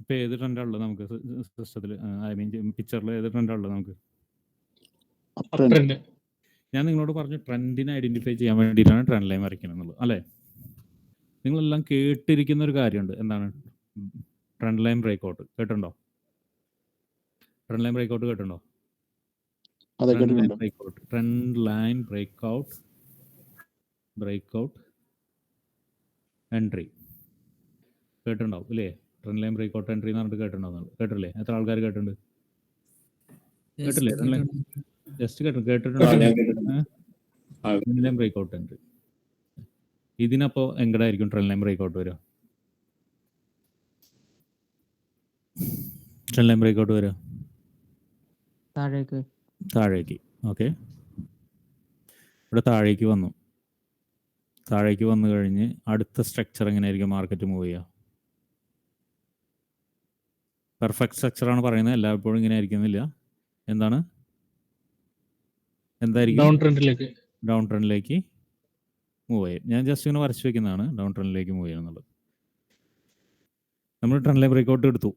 ഇപ്പൊ ഏത് ട്രെൻഡാ ഉള്ളത് നമുക്ക് സിസ്റ്റത്തിൽ ഐ മീൻ പിക്ചറിൽ ഏത് ട്രെൻഡാ ഉള്ളത് നമുക്ക്? ഞാൻ നിങ്ങളോട് പറഞ്ഞു ട്രെൻഡിനെ ഐഡന്റിഫൈ ചെയ്യാൻ വേണ്ടിയിട്ടാണ് ട്രെൻഡ് ലൈൻ വരയ്ക്കുന്നത് എന്നുള്ളത് അല്ലേ? നിങ്ങളെല്ലാം കേട്ടിരിക്കുന്ന ഒരു കാര്യമുണ്ട്. എന്താണ്? ട്രെൻഡ് ലൈൻ ബ്രേക്കൗട്ട് കേട്ടുണ്ടോ ട്രെൻഡ് ലൈൻ ബ്രേക്കൗട്ട് കേട്ടിട്ടുണ്ടോ? കേട്ടുണ്ടോ trend line breakout breakout entry കേട്ടിട്ടുണ്ടാവും ഇല്ലേ? Trend line break out entry എന്ന് പറഞ്ഞിട്ട് കേട്ടിട്ടുണ്ടോ? കേട്ടില്ലേ എത്ര ആൾക്കാർ കേട്ടിട്ടുണ്ട്? കേട്ടില്ലേ? ട്രെൻഡ് ലൈൻ ജസ്റ്റ് കേട്ടു കേട്ടിട്ടുണ്ടോ? Trend line breakout entry. ഇതിനപ്പോ എങ്ങടായിരിക്കും ട്രെൻഡ് ലൈൻ ബ്രേക്ക് ഔട്ട് വരിക? ട്രെൻഡ് ലൈൻ ബ്രേക്ക്ഔട്ട് വരിക? താഴേക്ക്. താഴേക്ക്. ഓക്കെ. ഇവിടെ താഴേക്ക് വന്നു. താഴേക്ക് വന്നു കഴിഞ്ഞ് അടുത്ത സ്ട്രക്ചർ എങ്ങനെയായിരിക്കും മാർക്കറ്റ് മൂവ് ചെയ്യുക? പെർഫെക്റ്റ് സ്ട്രക്ചറാണ് പറയുന്നത്. എല്ലായ്പ്പോഴും ഇങ്ങനെ ആയിരിക്കുന്നില്ല. എന്താണ്? എന്തായിരിക്കും? ഡൗൺ ട്രെൻഡിലേക്ക് ഡൗൺ ട്രെൻഡിലേക്ക് മൂവ് ചെയ്യും ഞാൻ ജസ്റ്റ് ഇങ്ങനെ വരച്ച് വെക്കുന്നതാണ്. ഡൗൺ ട്രെൻഡിലേക്ക് മൂവ് ചെയ്യുന്നുള്ളത് നമ്മൾ ട്രെൻഡ് ലൈൻ ബ്രേക്ക്ഔട്ട് എടുത്തു.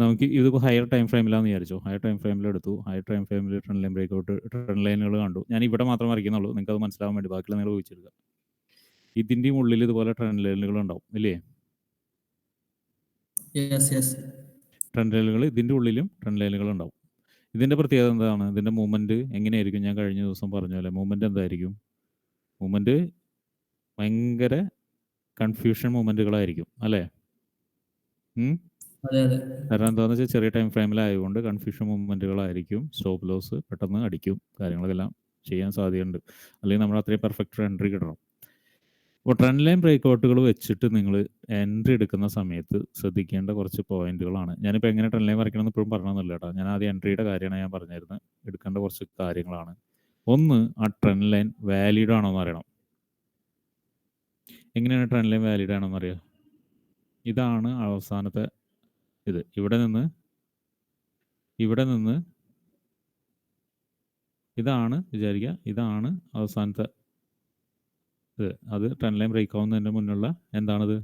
നമുക്ക് ഇതിപ്പോൾ ഹയർ ടൈം ഫ്രെയിമിലാന്ന് വിചാരിച്ചു. ഹയർ ടൈം ഫ്രെയിമിൽ എടുത്തു. ഹയർ ടൈം ഫ്രെയിമിൽ ട്രെൻഡ് ലൈൻ ബ്രേക്ക്ഔട്ട് ട്രെൻഡ് ലൈനുകൾ കണ്ടു. ഞാൻ ഇവിടെ മാത്രം വരയ്ക്കുന്നുള്ളൂ. നിങ്ങൾക്ക് അത് മനസ്സിലാവാൻ വേണ്ടി ബാക്കിയുള്ള നിങ്ങൾ ചോദിച്ചെടുക്കുക ഇതിന്റെയും ഉള്ളിൽ ഇതുപോലെ ട്രെൻഡ് ലൈനുകൾ ഉണ്ടാവും. ഇല്ലേ? ട്രെൻഡ് ലൈനുകൾ ഇതിന്റെ ഉള്ളിലും ട്രെൻഡ് ലൈനുകൾ ഉണ്ടാവും. ഇതിന്റെ പ്രത്യേകത എന്താണ്? ഇതിന്റെ മൂവ്മെന്റ് എങ്ങനെയായിരിക്കും? ഞാൻ കഴിഞ്ഞ ദിവസം പറഞ്ഞ പോലെ മൂവ്മെന്റ് എന്തായിരിക്കും? മൂവ്മെന്റ് ഭയങ്കര കൺഫ്യൂഷൻ മൂവ്മെന്റുകളായിരിക്കും അല്ലേ? കാരണം എന്താണെന്ന് വെച്ചാൽ ചെറിയ ടൈം ഫ്രെയിമിലായതുകൊണ്ട് കൺഫ്യൂഷൻ മൂവ്മെന്റുകളായിരിക്കും സ്റ്റോപ്പ് ലോസ് പെട്ടെന്ന് അടിക്കും. കാര്യങ്ങളെല്ലാം ചെയ്യാൻ സാധ്യതയുണ്ട്. അല്ലെങ്കിൽ നമ്മൾ അത്രയും പെർഫെക്റ്റ് എൻട്രി കിട്ടണം. അപ്പോൾ ട്രെൻഡ് ലൈൻ ബ്രേക്ക്ഔട്ടുകൾ വെച്ചിട്ട് നിങ്ങൾ എൻട്രി എടുക്കുന്ന സമയത്ത് ശ്രദ്ധിക്കേണ്ട കുറച്ച് പോയിന്റുകളാണ് ഞാനിപ്പോൾ എങ്ങനെ ട്രെൻഡ് ലൈൻ വരയ്ക്കണം എന്ന് ഇപ്പോഴും പറഞ്ഞൊന്നുമില്ല കേട്ടോ. ഞാൻ ആദ്യം എൻട്രിയുടെ കാര്യമാണ് ഞാൻ പറഞ്ഞിരുന്നത് എടുക്കേണ്ട കുറച്ച് കാര്യങ്ങളാണ്. ഒന്ന് ആ ട്രെൻഡ് ലൈൻ വാലിഡ് ആണോ എന്ന് അറിയണം. എങ്ങനെയാണ് ട്രെൻഡ് ലൈൻ വാലിഡ് ആണോ എന്ന് അറിയുക ഇതാണ് അവസാനത്തെ ഇത്. ഇവിടെ നിന്ന് ഇവിടെ നിന്ന് ഇതാണ് വിചാരിക്കുക ഇതാണ് അവസാനത്തെ ഇത്. അത് ട്രെൻ ലൈൻ ബ്രേക്ക് ആവുന്നതിന് മുന്നുള്ള എന്താണത്?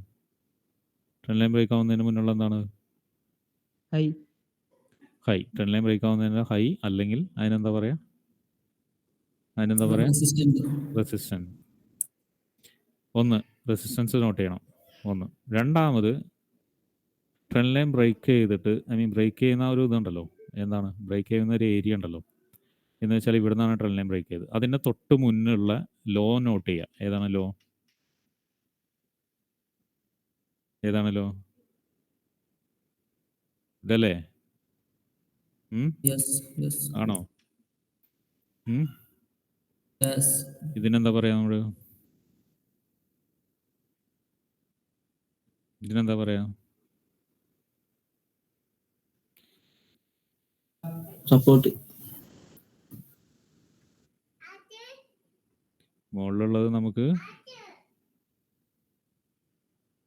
ട്രെൻ ലൈൻ ബ്രേക്ക് ആവുന്നതിന് മുന്നുള്ള എന്താണ്? High high trend line break ആവുന്നതിന് ഹൈ അല്ലെങ്കിൽ അതിനെന്താ പറയാ? അതിനെന്താ പറയാ? റെസിസ്റ്റൻസ് ഒന്ന് റെസിസ്റ്റൻസ് നോട്ട് ചെയ്യണം. ഒന്ന്. രണ്ടാമത് ട്രെൻ ലൈൻ ബ്രേക്ക് ചെയ്തിട്ട് ഐ മീൻ ബ്രേക്ക് ചെയ്യുന്ന ഒരു ഇതുണ്ടല്ലോ. എന്താണ്? ബ്രേക്ക് ചെയ്യുന്ന ഒരു ഏരിയ ഉണ്ടല്ലോ. എന്ന് വെച്ചാൽ ഇവിടുന്നാണ് ട്രെൻ ലൈൻ ബ്രേക്ക് ചെയ്ത് അതിന്റെ തൊട്ട് മുന്നുള്ള ലോ നോട്ട് ചെയ്യുക ഏതാണ് ലോ? ഏതാണ് ലോ? ഇതല്ലേ? ആണോ? ഇതിനെന്താ പറയാ നമ്മൾ? ഇതിനെന്താ പറയാ? സപ്പോർട്ട് മുകളിലുള്ളത് നമുക്ക്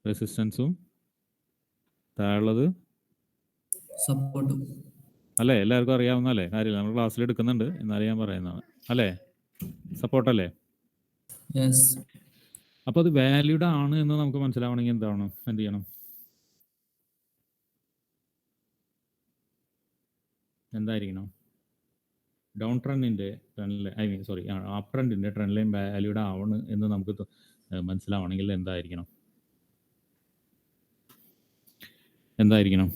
റെസിസ്റ്റൻസും താഴെയുള്ളത് സപ്പോർട്ടും അല്ലേ? എല്ലാവർക്കും അറിയാവുന്നല്ലേ കാര്യമില്ല. നമ്മൾ ക്ലാസ്സിൽ എടുക്കുന്നുണ്ട്. എന്നാലും ഞാൻ പറയുന്നതാണ്. അല്ലേ? സപ്പോർട്ടല്ലേ അല്ലേ? അപ്പൊ അത് വാല്യൂഡ് ആണ് എന്ന് നമുക്ക് മനസ്സിലാവണമെങ്കിൽ എന്താണ്? എന്ത് ചെയ്യണം? എന്തായിരിക്കണം? Down ട്രെൻഡിന്റെ trend I mean sorry up ട്രെൻഡിന്റെ trend line valued ആണ് എന്ന് നമുക്ക് മനസ്സിലാവണമെങ്കിൽ എന്തായിരിക്കണം? എന്തായിരിക്കണം?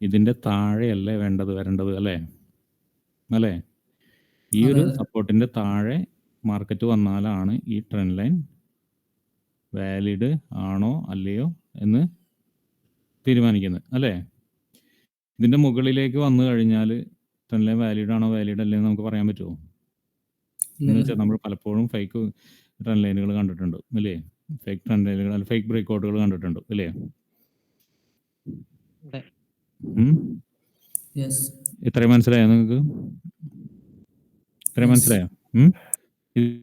ഇതിന്റെ താഴെയല്ലേ വേണ്ടത് വരേണ്ടത് അല്ലേ? അല്ലേ? ഈ ഒരു സപ്പോർട്ടിന്റെ സപ്പോർട്ടിന്റെ താഴെ മാർക്കറ്റ് വന്നാലാണ് ഈ ട്രെൻഡ് ലൈൻ വാലിഡ് ആണോ അല്ലയോ എന്ന് തീരുമാനിക്കുന്നത് അല്ലേ? ഇതിന്റെ മുകളിലേക്ക് വന്നു കഴിഞ്ഞാൽ ലൈൻ വാലിഡ് ആണോ വാലിഡ് അല്ലേ എന്ന് നമുക്ക് പറയാൻ പറ്റുമോ? എന്ന് വെച്ചാൽ നമ്മൾ പലപ്പോഴും ഫേക്ക് ട്രെൻഡ് ലൈനുകൾ കണ്ടിട്ടുണ്ട് അല്ലേ ഫേക്ക് ട്രെൻഡ് ലൈനുകൾ അല്ല ഫേക്ക് ബ്രേക്ക്ഔട്ടുകൾ കണ്ടിട്ടുണ്ട് അല്ലേ ഇത്രയും മനസ്സിലായോ നിങ്ങൾക്ക് ഇത്രയും മനസ്സിലായോ?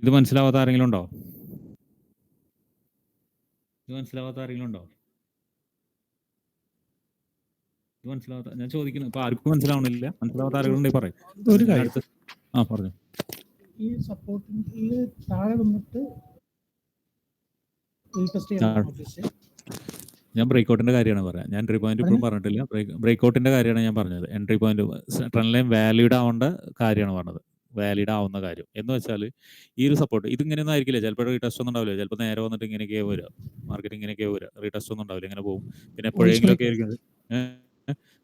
ഇത് മനസ്സിലാവാത്ത ആരെങ്കിലും ഉണ്ടോ? ഇത് മനസ്സിലാവാത്ത ആരെങ്കിലും ഉണ്ടോ ഇത് മനസ്സിലാവാത്ത ഞാൻ ചോദിക്കുന്നു ഇപ്പൊ ആർക്കും മനസ്സിലാവണില്ല. മനസ്സിലാവാത്ത പറയും. ഒരു കാര്യം. ആ പറഞ്ഞു. ഈ സപ്പോർട്ടിൽ താഴെ വന്നിട്ട് റീടെസ്റ്റ് താഴെ. ഞാൻ ബ്രേക്ക്ഔട്ടിന്റെ കാര്യമാണ് പറയാം. ഞാൻ എൻട്രി പോയിന്റ് ഇപ്പോഴും പറഞ്ഞിട്ടില്ല. ബ്രേക്ക്ഔട്ടിന്റെ കാര്യമാണ് ഞാൻ പറഞ്ഞത്. Entry point trend line valid ആവേണ്ട കാര്യമാണ് പറഞ്ഞത്. വാലിഡ് ആവുന്ന കാര്യം. എന്ന് വെച്ചാൽ ഈ ഒരു സപ്പോർട്ട് ഇത് ഇങ്ങനെയൊന്നും ആയിരിക്കില്ല ചിലപ്പോൾ റീടെസ്റ്റ് ഒന്നും ഉണ്ടാവില്ല. ചിലപ്പോൾ നേരെ വന്നിട്ട് ഇങ്ങനെയൊക്കെ വരിക മാർക്കറ്റ് ഇങ്ങനെയൊക്കെ വരിക റീടെസ്റ്റ് ഒന്നും ഉണ്ടാവില്ല. ഇങ്ങനെ പോകും പിന്നെ എപ്പോഴെങ്കിലും ഒക്കെ ആയിരിക്കും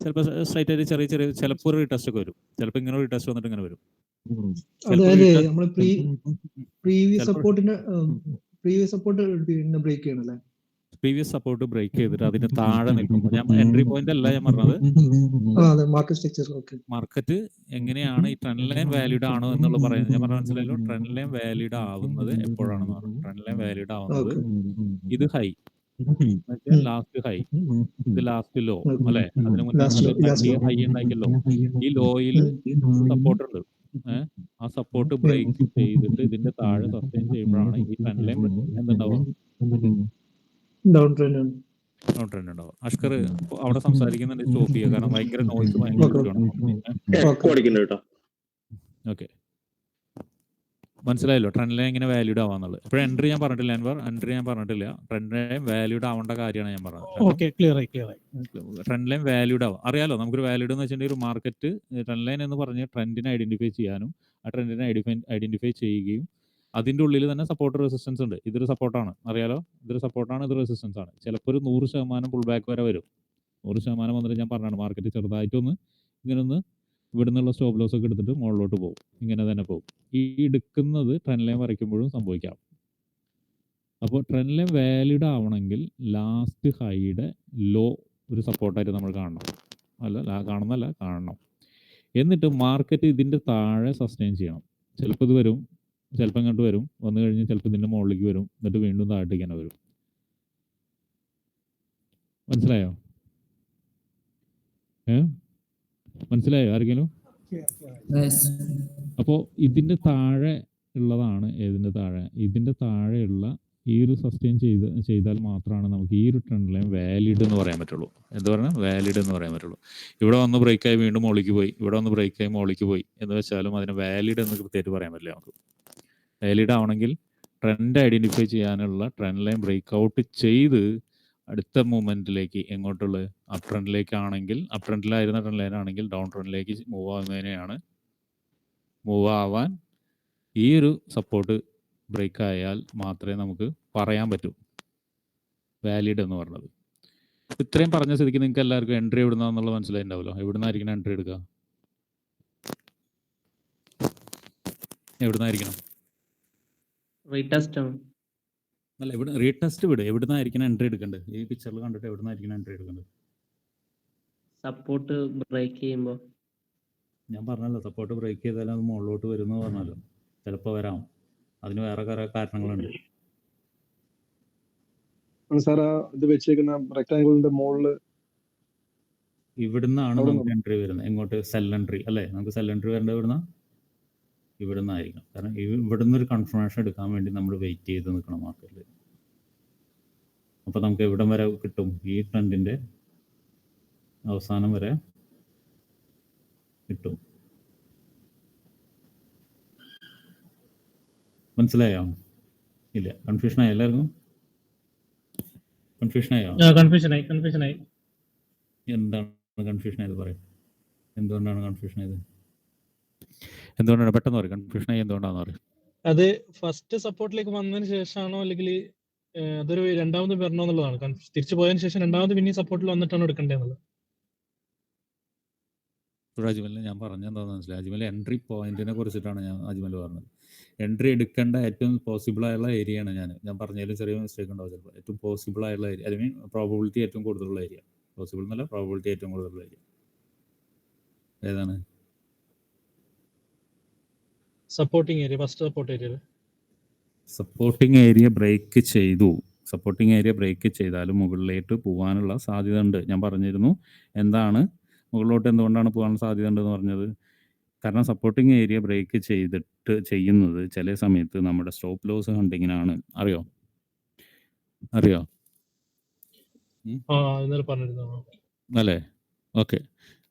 ചിലപ്പോൾ സ്ട്രൈറ്റ് ആയിട്ട് ചെറിയ ചെറിയ ചിലപ്പോൾ ടെസ്റ്റ് ഒക്കെ വരും. ചിലപ്പോൾ ഇങ്ങനെ ഒരു ടെസ്റ്റ് വന്നിട്ട് ഇങ്ങനെ വരും. അതായത് നമ്മൾ പ്രീ പ്രീവിയസ് സപ്പോർട്ടിന്റെ പ്രീവിയസ് സപ്പോർട്ട് പിന്നെ ബ്രേക്ക് ചെയ്യണല്ലേ? പ്രീവിയസ് സപ്പോർട്ട് ബ്രേക്ക് ചെയ്തിട്ട് അതിന് താഴെ നിൽക്കുമ്പോൾ ഞാൻ എൻട്രി പോയിന്റ് അല്ല ഞാൻ പറഞ്ഞത്. മാർക്കറ്റ് എങ്ങനെയാണ് ഈ ട്രെൻഡ് ലൈൻ വാലിഡ് ആണോ എന്നുള്ളത് പറയുന്നത്. ഞാൻ പറഞ്ഞ മനസ്സിലായല്ലോ ട്രെൻഡ് ലൈൻ വാലിഡ് ആവുന്നത് എപ്പോഴാണെന്ന് പറഞ്ഞു. ട്രെൻഡ് ലൈൻ വാലിഡ് ആവുന്നത് ഇത് ഹൈ ലാസ്റ്റ് ഹൈ ഇത് ലാസ്റ്റ് ലോ. അല്ലെ? അതിന് മുന്നേ ഹൈ ഉണ്ടാക്കിയല്ലോ ഈ ലോയിൽ സപ്പോർട്ട് ഉണ്ട്. ഏഹ് ആ സപ്പോർട്ട് ബ്രേക്ക് ചെയ്തിട്ട് ഇതിന്റെ താഴെ സസ്റ്റെയിൻ ചെയ്യുമ്പോഴാണ് ഈ ട്രെൻഡ് ലൈൻ എന്തുണ്ടാവുക? ഡൗൺ ട്രെൻഡ് ഡൗൺ ട്രെൻഡ് ഉണ്ടാവുക. അഷ്കർ അവിടെ സംസാരിക്കുന്നുണ്ട് സ്റ്റോപ്പ് ചെയ്യുക. കാരണം ഭയങ്കര നോയ്സ് ഭയങ്കര ഓക്കെ മനസ്സിലായല്ലോ? ട്രെൻഡ് ലൈൻ എങ്ങനെ വാല്യൂഡ് ആവാന്നുള്ളത്. ഇപ്പോൾ എൻട്രി ഞാൻ പറഞ്ഞിട്ടില്ല അൻവർ. എൻട്രി ഞാൻ പറഞ്ഞിട്ടില്ല. ട്രെൻഡ് ലൈൻ വാല്യൂഡ് ആവേണ്ട കാര്യമാണ് ഞാൻ പറഞ്ഞത്. ഓക്കെ ക്ലിയർ ആയി ക്ലിയർ ആയി. ട്രെൻഡ് ലൈൻ വാല്യൂഡ് ആവും. അറിയാലോ നമുക്കൊരു വാല്യൂഡ് എന്ന് വെച്ചിട്ടുണ്ടെങ്കിൽ ഒരു മാർക്കറ്റ് ട്രെൻഡ് ലൈൻ എന്ന് പറഞ്ഞ ട്രെൻഡിനെ ഐഡന്റിഫൈ ചെയ്യാനും ആ ട്രെൻഡിനെ ഐഡന്റിഫൈ ചെയ്യുകയും അതിന്റെ ഉള്ളിൽ തന്നെ സപ്പോർട്ട് റെസിസ്റ്റൻസ് ഉണ്ട്. ഇതൊരു സപ്പോർട്ടാണ് അറിയാലോ? ഇതൊരു സപ്പോർട്ടാണ് ഇത് റെസിസ്റ്റൻസ് ആണ്. ചിലപ്പോൾ ഒരു നൂറ് ശതമാനം പുൾ ബാക്ക് വരെ വരും. നൂറ് ശതമാനം വന്നിട്ട് ഞാൻ പറഞ്ഞാണ് മാർക്കറ്റ് ചെറുതായിട്ടൊന്ന് ഇങ്ങനെ ഒന്ന് ഇവിടെ നിന്നുള്ള സ്റ്റോപ്പ് ലോസ് ഒക്കെ എടുത്തിട്ട് മുകളിലോട്ട് പോകും. ഇങ്ങനെ തന്നെ പോകും. ഈ എടുക്കുന്നത് ട്രെൻഡ് ലൈൻ വരയ്ക്കുമ്പോഴും സംഭവിക്കാം. അപ്പോൾ ട്രെൻഡ് ലൈൻ വാലിഡ് ആവണമെങ്കിൽ ലാസ്റ്റ് ഹൈയുടെ ലോ ഒരു സപ്പോർട്ടായിട്ട് നമ്മൾ കാണണം. അല്ല കാണുന്നല്ല കാണണം. എന്നിട്ട് മാർക്കറ്റ് ഇതിന്റെ താഴെ സസ്റ്റെയിൻ ചെയ്യണം. ചിലപ്പോൾ ഇത് വരും ചിലപ്പോൾ ഇങ്ങോട്ട് വരും. വന്നു കഴിഞ്ഞ് ചിലപ്പോൾ ഇതിന്റെ മുകളിലേക്ക് വരും. എന്നിട്ട് വീണ്ടും താഴത്തേക്ക് തന്നെ വരും. മനസ്സിലായോ? ഏ? മനസ്സിലായോ ആരെങ്കിലും? അപ്പോ ഇതിന്റെ താഴെ ഉള്ളതാണ് ഏതിന്റെ താഴെ? ഇതിന്റെ താഴെയുള്ള ഈ ഒരു സസ്റ്റെയിൻ ചെയ്ത് ചെയ്താൽ മാത്രമാണ് നമുക്ക് ഈ ഒരു ട്രെൻഡ് ലൈൻ വാലിഡ് എന്ന് പറയാൻ പറ്റുള്ളൂ. എന്ത് പറയുക വാലിഡ് എന്ന് പറയാൻ പറ്റുള്ളൂ. ഇവിടെ വന്ന് ബ്രേക്കായി വീണ്ടും മുകളിലേക്ക് പോയി. ഇവിടെ വന്ന് ബ്രേക്കായി മുകളിലേക്ക് പോയി. എന്ന് വെച്ചാലും അതിന് വാലിഡ് എന്ന് കൃത്യമായിട്ട് പറയാൻ പറ്റില്ല നമുക്ക്. വാലിഡ് ആവണമെങ്കിൽ ട്രെൻഡ് ഐഡന്റിഫൈ ചെയ്യാനുള്ള ട്രെൻഡ് ലൈൻ ബ്രേക്ക് ഔട്ട് ചെയ്ത് അടുത്ത മൂവ്മെന്റിലേക്ക് എങ്ങോട്ടുള്ള അപ് ട്രെൻഡിലേക്കാണെങ്കിൽ അപ് ട്രെൻഡിലായിരുന്ന ട്രെൻഡ് ലൈൻ ആണെങ്കിൽ ഡൗൺ ട്രെൻഡിലേക്ക് മൂവ് ആവുന്നതിനെയാണ് മൂവ് ആവാൻ ഈ ഒരു സപ്പോർട്ട് ബ്രേക്ക് ആയാൽ മാത്രമേ നമുക്ക് പറയാൻ പറ്റൂ. വാലിഡ് എന്ന് പറഞ്ഞത്. ഇത്രയും പറഞ്ഞ സ്ഥിതിക്ക് നിങ്ങൾക്ക് എല്ലാവർക്കും എൻട്രി എവിടുന്നാന്നുള്ളത് മനസ്സിലായിട്ടുണ്ടാവല്ലോ എവിടുന്നായിരിക്കണം എൻട്രി എടുക്കുക? എവിടുന്നായിരിക്കണം? റീടെസ്റ്റ് ആണ് അല്ല എവിടെ റീടെസ്റ്റ് വിട്. എവിടുന്നായിരിക്കണം എൻട്രി എടുക്കേണ്ടത് ഈ പിക്ചറിൽ കണ്ടിട്ട് എവിടെ എവിടുന്നായിരിക്കണം എൻട്രി എടുക്കേണ്ടത് സപ്പോർട്ട് ബ്രേക്ക് ചെയ്യുമ്പോൾ ഞാൻ പറഞ്ഞല്ലോ സപ്പോർട്ട് ബ്രേക്ക് ചെയ്താലും അത് മുകളിലോട്ട് വരുന്നു പറഞ്ഞല്ലോ. ചിലപ്പോൾ വരാം. അതിന് വേറെ കുറെ കാരണങ്ങളുണ്ട്. സാർ ആ ഇത് വെച്ചേക്കുന്ന റെക്ടാങ്കിളിന്റെ മുകളിൽ ഇവിടുന്നാണ് നമുക്ക് എൻട്രി വരുന്നത്. എങ്ങോട്ട്? സെൽ എൻട്രി അല്ലേ? നമുക്ക് സെൽ എൻട്രി വരേണ്ടത് ഇവിടുന്ന ഇവിടുന്ന് ആയിരിക്കണം കാരണം ഇവ- ഇവിടുന്ന് ഒരു കൺഫർമേഷൻ എടുക്കാൻ വേണ്ടി നമ്മൾ വെയിറ്റ് ചെയ്ത് നിൽക്കണം മാർക്കറ്റിൽ അപ്പോൾ നമുക്ക് എവിടം വരെ കിട്ടും? ഈ ട്രെൻഡിന്റെ അവസാനം വരെ കിട്ടും. മനസ്സിലായോ? ഇല്ല. കൺഫ്യൂഷൻ ആയി എല്ലാവർക്കും? കൺഫ്യൂഷൻ ആയോ? കൺഫ്യൂഷൻ ആയി കൺഫ്യൂഷൻ ആയി. എന്താണ് കൺഫ്യൂഷൻ ആയത് പറയും. എന്തുകൊണ്ടാണ് കൺഫ്യൂഷൻ ആയത്? എന്തുകൊണ്ടാണ്? പെട്ടെന്ന് പറയും. കൺഫ്യൂഷൻ ആയി എന്തുകൊണ്ടാണെന്ന് പറയും. അത് ഫസ്റ്റ് സപ്പോർട്ടിലേക്ക് വന്നതിന് ശേഷമാണോ അല്ലെങ്കിൽ അതൊരു രണ്ടാമത് വരണോ എന്നുള്ളതാണ്. തിരിച്ചു പോയതിനു ശേഷം രണ്ടാമത് പിന്നെ സപ്പോർട്ടിൽ വന്നിട്ടാണ് എടുക്കേണ്ടതെന്നുള്ളത് ഇവിടെ അജ്മൽ ഞാൻ പറഞ്ഞ എന്താണെന്ന് മനസ്സിലായി? അജ്മൽ എൻട്രി പോയിന്റിനെ കുറിച്ചിട്ടാണ് ഞാൻ അജ്മൽ പറഞ്ഞത്. എൻട്രി എടുക്കേണ്ട ഏറ്റവും പോസിബിൾ ആയുള്ള ഏരിയയാണ് ഞാൻ. ഞാൻ പറഞ്ഞാലും ചെറിയ മിസ്റ്റേക്ക് ഉണ്ടാവും ചിലപ്പോൾ. ഏറ്റവും പോസിബിൾ ആയുള്ള ഏരിയ ഐ മീൻ പ്രോബിലിറ്റി ഏറ്റവും കൂടുതലുള്ള ഏരിയ പോസിബിൾ എന്നല്ല പ്രോബിലിറ്റി ഏറ്റവും കൂടുതലുള്ള ഏരിയ ഏതാണ്? Supporting area first support area supporting area break ചെയ്തു. സപ്പോർട്ടിംഗ് ഏരിയ ബ്രേക്ക് ചെയ്താലും മുകളിലേക്ക് പോകാനുള്ള സാധ്യത ഉണ്ട് ഞാൻ പറഞ്ഞിരുന്നു. എന്താണ്? മുകളിലോട്ട് എന്തുകൊണ്ടാണ് പോകാനുള്ള സാധ്യത ഉണ്ടെന്ന് പറഞ്ഞത്? കാരണം സപ്പോർട്ടിംഗ് ഏരിയ ബ്രേക്ക് ചെയ്തിട്ട് ചെയ്യുന്നത് ചില സമയത്ത് നമ്മുടെ സ്റ്റോപ്പ് ലോസ് ഹണ്ടിങ്ങിനാണ് അറിയോ? അറിയോ? അല്ലേ? ഓക്കെ.